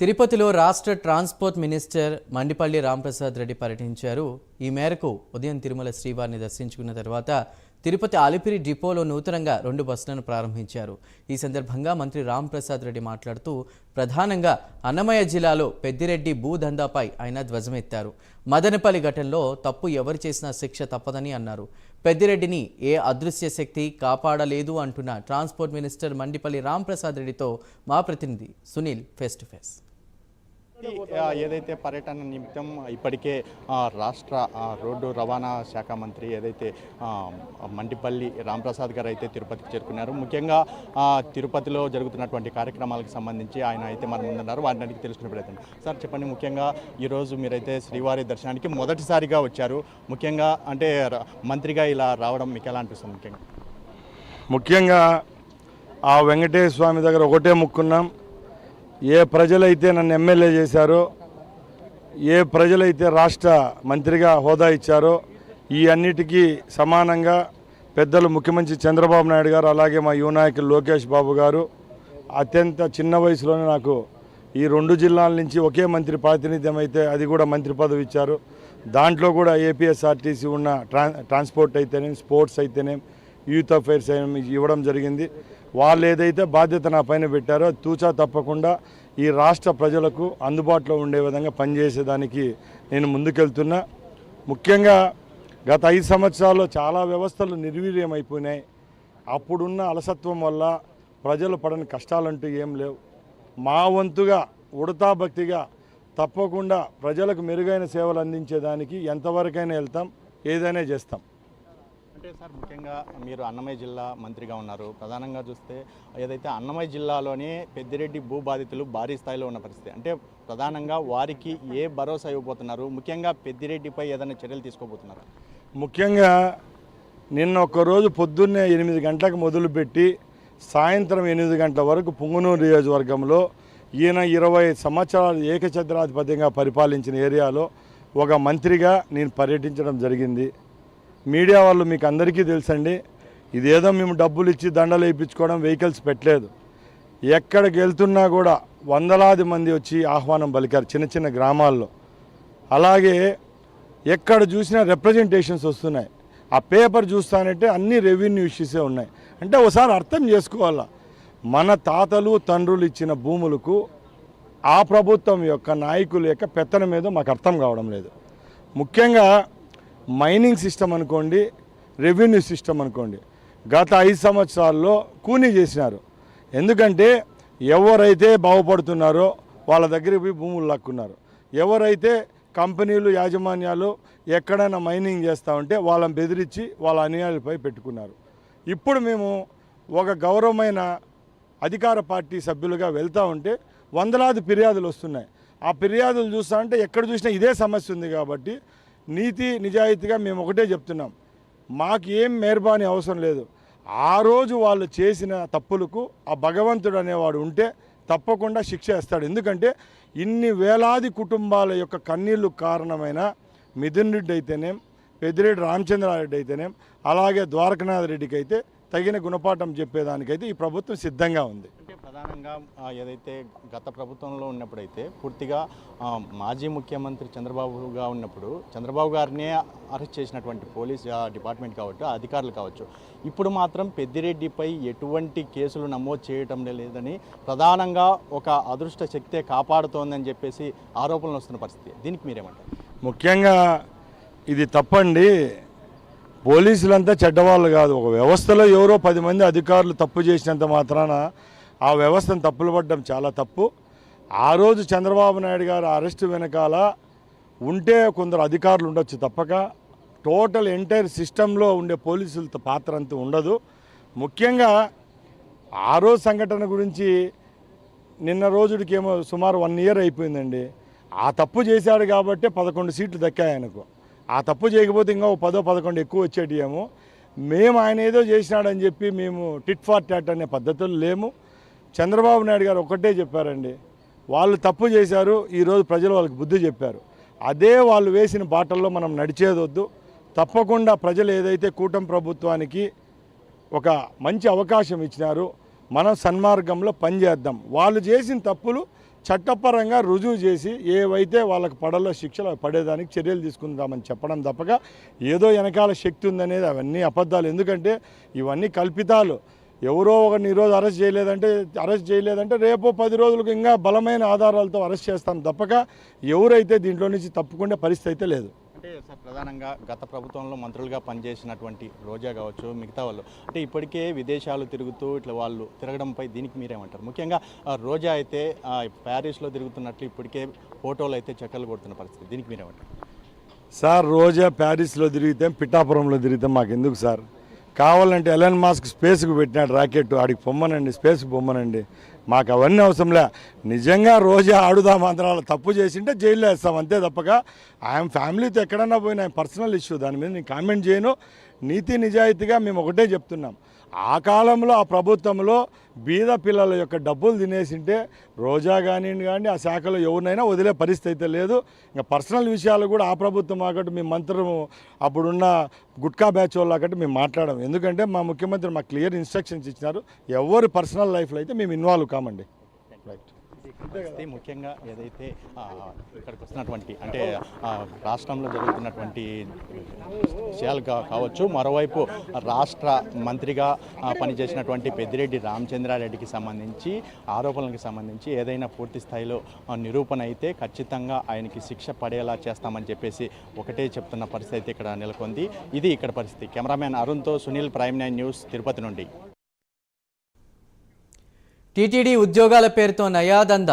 తిరుపతిలో రాష్ట్ర transport minister Mandipalli Ramprasad Reddy పర్యటించారు. ఈ మేరకు ఉదయం తిరుమల శ్రీవారిని దర్శించుకున్న తర్వాత తిరుపతి అలిపిరి డిపోలో నూతనంగా రెండు బస్సులను ప్రారంభించారు. ఈ సందర్భంగా మంత్రి రాంప్రసాద్ రెడ్డి మాట్లాడుతూ ప్రధానంగా అన్నమయ్య జిల్లాలో పెద్దిరెడ్డి భూదందాపై ఆయన ధ్వజమెత్తారు. మదనపల్లి ఘటనలో తప్పు ఎవరు చేసినా శిక్ష తప్పదని అన్నారు. పెద్దిరెడ్డిని ఏ అదృశ్య శక్తి కాపాడలేదు అంటున్న ట్రాన్స్పోర్ట్ మినిస్టర్ మండిపల్లి రాంప్రసాద్ రెడ్డితో మా ప్రతినిధి సునీల్ ఫేస్ టు ఫేస్. ఏదైతే పర్యటన నిమిత్తం ఇప్పటికే ఆ, రాష్ట్ర ఆ, రోడ్డు రవాణా శాఖ మంత్రి ఏదైతే మండిపల్లి రాంప్రసాద్ గారు అయితే తిరుపతికి చేరుకున్నారు ముఖ్యంగా ఆ, తిరుపతిలో జరుగుతున్నటువంటి కార్యక్రమాలకు సంబంధించి ఆయన అయితే మన ముందున్నారు. వారిని అడిగి తెలుసుకునే ప్రయత్నం. సార్ చెప్పండి ముఖ్యంగా ఈరోజు మీరైతే శ్రీవారి దర్శనానికి మొదటిసారిగా వచ్చారు. ముఖ్యంగా అంటే మంత్రిగా ఇలా రావడం మీకు ఎలా అనిపిస్తుంది ముఖ్యంగా? ముఖ్యంగా ఆ వెంకటేశ్వర స్వామి దగ్గర ఒకటే ముక్కున్నాం. ఏ ప్రజలైతే నన్ను ఎమ్మెల్యే చేశారో ఏ ప్రజలైతే రాష్ట్ర మంత్రిగా హోదా ఇచ్చారో ఈ అన్నిటికీ సమానంగా పెద్దలు ముఖ్యమంత్రి చంద్రబాబు నాయుడు గారు అలాగే మా యువ నాయకులు లోకేష్ బాబు గారు అత్యంత చిన్న వయసులోనే నాకు ఈ రెండు జిల్లాల నుంచి ఒకే మంత్రి ప్రాతినిధ్యం అయితే అది కూడా మంత్రి పదవి ఇచ్చారు. దాంట్లో కూడా ఏపీఎస్ఆర్టీసీ ఉన్న ట్రాన్స్పోర్ట్ అయితేనేం స్పోర్ట్స్ అయితేనేం యూత్ అఫైర్స్ అయినా ఇవ్వడం జరిగింది. వాళ్ళు ఏదైతే బాధ్యత నా పైన పెట్టారో తూచా తప్పకుండా ఈ రాష్ట్ర ప్రజలకు అందుబాటులో ఉండే విధంగా పనిచేసేదానికి నేను ముందుకెళ్తున్నా. ముఖ్యంగా గత ఐదు సంవత్సరాల్లో చాలా వ్యవస్థలు నిర్వీర్యమైపోయినాయి. అప్పుడున్న అలసత్వం వల్ల ప్రజలు పడని కష్టాలంటూ ఏం లేవు. మా వంతుగా ఉడతా భక్తిగా తప్పకుండా ప్రజలకు మెరుగైన సేవలు అందించేదానికి ఎంతవరకైనా వెళ్తాం ఏదైనా చేస్తాం. అంటే సార్ ముఖ్యంగా మీరు అన్నమయ్య జిల్లా మంత్రిగా ఉన్నారు. ప్రధానంగా చూస్తే ఏదైతే అన్నమయ్య జిల్లాలోనే పెద్దిరెడ్డి భూ బాధితులు భారీ స్థాయిలో ఉన్న పరిస్థితి. అంటే ప్రధానంగా వారికి ఏ భరోసా ఇవ్వబోతున్నారు? ముఖ్యంగా పెద్దిరెడ్డిపై ఏదైనా చర్యలు తీసుకోబోతున్నారు? ముఖ్యంగా నిన్న ఒక్కరోజు పొద్దున్నే ఎనిమిది గంటలకు మొదలుపెట్టి సాయంత్రం ఎనిమిది గంటల వరకు పుంగనూరు నియోజకవర్గంలో ఈయన ఇరవై సంవత్సరాలు ఏకఛత్రాధిపత్యంగా పరిపాలించిన ఏరియాలో ఒక మంత్రిగా నేను పర్యటించడం జరిగింది. మీడియా వాళ్ళు మీకు అందరికీ తెలుసండి ఇదేదో మేము డబ్బులు ఇచ్చి దండలు వేయించుకోవడం వెహికల్స్ పెట్టలేదు. ఎక్కడికి వెళ్తున్నా కూడా వందలాది మంది వచ్చి ఆహ్వానం పలికారు చిన్న చిన్న గ్రామాల్లో. అలాగే ఎక్కడ చూసినా రిప్రజెంటేషన్స్ వస్తున్నాయి. ఆ పేపర్ చూస్తానంటే అన్ని రెవెన్యూ ఇష్యూసే ఉన్నాయి. అంటే ఒకసారి అర్థం చేసుకోవాలా? మన తాతలు తండ్రులు ఇచ్చిన భూములకు ఆ ప్రభుత్వం యొక్క నాయకుల యొక్క పెత్తనం ఏదో మాకు అర్థం కావడం లేదు. ముఖ్యంగా మైనింగ్ సిస్టమ్ అనుకోండి రెవెన్యూ సిస్టమ్ అనుకోండి. గత ఐదు సంవత్సరాల్లో కూనీ చేసినారు. ఎందుకంటే ఎవరైతే బాగుపడుతున్నారో వాళ్ళ దగ్గరికి పోయి భూములు లాక్కున్నారు. ఎవరైతే కంపెనీలు యాజమాన్యాలు ఎక్కడైనా మైనింగ్ చేస్తూ ఉంటే వాళ్ళని బెదిరించి వాళ్ళ అన్యాయాలపై పెట్టుకున్నారు. ఇప్పుడు మేము ఒక గౌరవమైన అధికార పార్టీ సభ్యులుగా వెళ్తూ ఉంటే వందలాది ఫిర్యాదులు వస్తున్నాయి. ఆ ఫిర్యాదులు చూస్తా ఉంటే ఎక్కడ చూసినా ఇదే సమస్య ఉంది కాబట్టి నీతి నిజాయితీగా మేము ఒకటే చెప్తున్నాం. మాకు ఏం మెహర్బానీ అవసరం లేదు. ఆ రోజు వాళ్ళు చేసిన తప్పులకు ఆ భగవంతుడు అనేవాడు ఉంటే తప్పకుండా శిక్ష వేస్తాడు. ఎందుకంటే ఇన్ని వేలాది కుటుంబాల యొక్క కన్నీళ్ళు కారణమైన మిథున్ రెడ్డి అయితేనేం పెద్దిరెడ్డి రామచంద్రారెడ్డి అయితేనేం అలాగే ద్వారకనాథ్ రెడ్డికి అయితే తగిన గుణపాఠం చెప్పేదానికైతే ఈ ప్రభుత్వం సిద్ధంగా ఉంది. ప్రధానంగా ఏదైతే గత ప్రభుత్వంలో ఉన్నప్పుడైతే పూర్తిగా మాజీ ముఖ్యమంత్రి చంద్రబాబుగా ఉన్నప్పుడు చంద్రబాబు గారినే అరెస్ట్ చేసినటువంటి పోలీస్ డిపార్ట్మెంట్ కావచ్చు అధికారులు కావచ్చు. ఇప్పుడు మాత్రం పెద్దిరెడ్డిపై ఎటువంటి కేసులు నమోదు చేయటం లేదని ప్రధానంగా ఒక అదృష్ట శక్తే కాపాడుతోందని చెప్పేసి ఆరోపణలు వస్తున్న పరిస్థితి. దీనికి మీరేమంటారు? ముఖ్యంగా ఇది తప్పండి. పోలీసులంతా చెడ్డవాళ్ళు కాదు. ఒక వ్యవస్థలో ఎవరో పది మంది అధికారులు తప్పు చేసినంత మాత్రాన ఆ వ్యవస్థను తప్పులు పడడం చాలా తప్పు. ఆ రోజు చంద్రబాబు నాయుడు గారు అరెస్టు వెనకాల ఉంటే కొందరు అధికారులు ఉండొచ్చు తప్పక. టోటల్ ఎంటైర్ సిస్టంలో ఉండే పోలీసులతో పాత్ర అంత ఉండదు. ముఖ్యంగా ఆ రోజు సంఘటన గురించి నిన్న రోజుడికి ఏమో సుమారు వన్ ఇయర్ అయిపోయిందండి. ఆ తప్పు చేశాడు కాబట్టి పదకొండు సీట్లు దక్కాయి ఆయనకు. ఆ తప్పు చేయకపోతే ఇంకా ఓ పదో పదకొండు ఎక్కువ వచ్చేటి ఏమో మేము ఆయన ఏదో చేసినాడని చెప్పి మేము టిట్ ఫార్ టాట్ అనే పద్ధతులు లేము. చంద్రబాబు నాయుడు గారు ఒకటే చెప్పారండి. వాళ్ళు తప్పు చేశారు ఈరోజు ప్రజలు వాళ్ళకి బుద్ధి చెప్పారు. అదే వాళ్ళు వేసిన బాటల్లో మనం నడిచేదొద్దు. తప్పకుండా ప్రజలు ఏదైతే కూటమి ప్రభుత్వానికి ఒక మంచి అవకాశం ఇచ్చినారు మనం సన్మార్గంలో పనిచేద్దాం వాళ్ళు చేసిన తప్పులు చట్టపరంగా రుజువు చేసి ఏవైతే వాళ్ళకి పడలో శిక్షలు పడేదానికి చర్యలు తీసుకుందామని చెప్పడం తప్పక ఏదో వెనకాల శక్తి ఉందనేది అవన్నీ అబద్ధాలు. ఎందుకంటే ఇవన్నీ కల్పితాలు. ఎవరో ఒకరిని ఈరోజు అరెస్ట్ చేయలేదంటే అరెస్ట్ చేయలేదంటే రేపో పది రోజులకు ఇంకా బలమైన ఆధారాలతో అరెస్ట్ చేస్తాం తప్పక. ఎవరైతే దీంట్లో నుంచి తప్పుకునే పరిస్థితి అయితే లేదు. అంటే సార్ ప్రధానంగా గత ప్రభుత్వంలో మంత్రులుగా పనిచేసినటువంటి రోజా కావచ్చు మిగతా వాళ్ళు అంటే ఇప్పటికే విదేశాలు తిరుగుతూ ఇట్లా వాళ్ళు తిరగడంపై దీనికి మీరేమంటారు? ముఖ్యంగా రోజా అయితే ప్యారిస్లో తిరుగుతున్నట్లు ఇప్పటికే ఫోటోలు అయితే చెక్కలు కొడుతున్న పరిస్థితి. దీనికి మీరేమంటారు? సార్ రోజా ప్యారిస్లో తిరిగితే పిఠాపురంలో తిరిగితే మాకు ఎందుకు సార్? కావాలంటే ఎలన్ మాస్క్ స్పేస్కి పెట్టినాడు రాకెట్ ఆడికి పొమ్మనండి స్పేస్కి పొమ్మనండి. మాకు అవన్నీ అవసరంలే నిజంగా రోజే ఆడుదాం ఆంధ్రాలో తప్పు చేసింటే జైల్లో వేస్తాం అంతే తప్పక. ఆయన ఫ్యామిలీతో ఎక్కడన్నా పోయిన పర్సనల్ ఇష్యూ. దాని మీద నేను కామెంట్ చేయను. నీతి నిజాయితీగా మేము ఒకటే చెప్తున్నాం. ఆ కాలంలో ఆ ప్రభుత్వంలో బీద పిల్లల యొక్క డబ్బులు తినేసింటే రోజా కానివ్వండి కానీ ఆ శాఖలో ఎవరినైనా వదిలే పరిస్థితి అయితే లేదు. ఇంకా పర్సనల్ విషయాలు కూడా ఆ ప్రభుత్వం ఆకట్టు మేము మంత్రం అప్పుడున్న గుట్కా బ్యాచ్ వాళ్ళు ఆకట్టు మేము మాట్లాడడం ఎందుకంటే మా ముఖ్యమంత్రి మాకు క్లియర్ ఇన్స్ట్రక్షన్స్ ఇచ్చినారు. ఎవరి పర్సనల్ లైఫ్లో అయితే మేము ఇన్వాల్వ్ కామండి. రైట్ వస్తే ముఖ్యంగా ఏదైతే ఇక్కడికి వస్తున్నటువంటి అంటే రాష్ట్రంలో జరుగుతున్నటువంటి విషయాలు కా- కావచ్చు మరోవైపు రాష్ట్ర మంత్రిగా పనిచేసినటువంటి పెద్దిరెడ్డి రామచంద్రారెడ్డికి సంబంధించి ఆరోపణలకు సంబంధించి ఏదైనా పూర్తి స్థాయిలో నిరూపణ అయితే ఖచ్చితంగా ఆయనకి శిక్ష పడేలా చేస్తామని చెప్పేసి ఒకటే చెప్తున్న పరిస్థితి అయితే ఇక్కడ నెలకొంది. ఇది ఇక్కడ పరిస్థితి. Cameraman అరుణ్తో Sunil prime nine news Tirupati నుండి. టీటీడీ ఉద్యోగాల పేరుతో నయాదంద?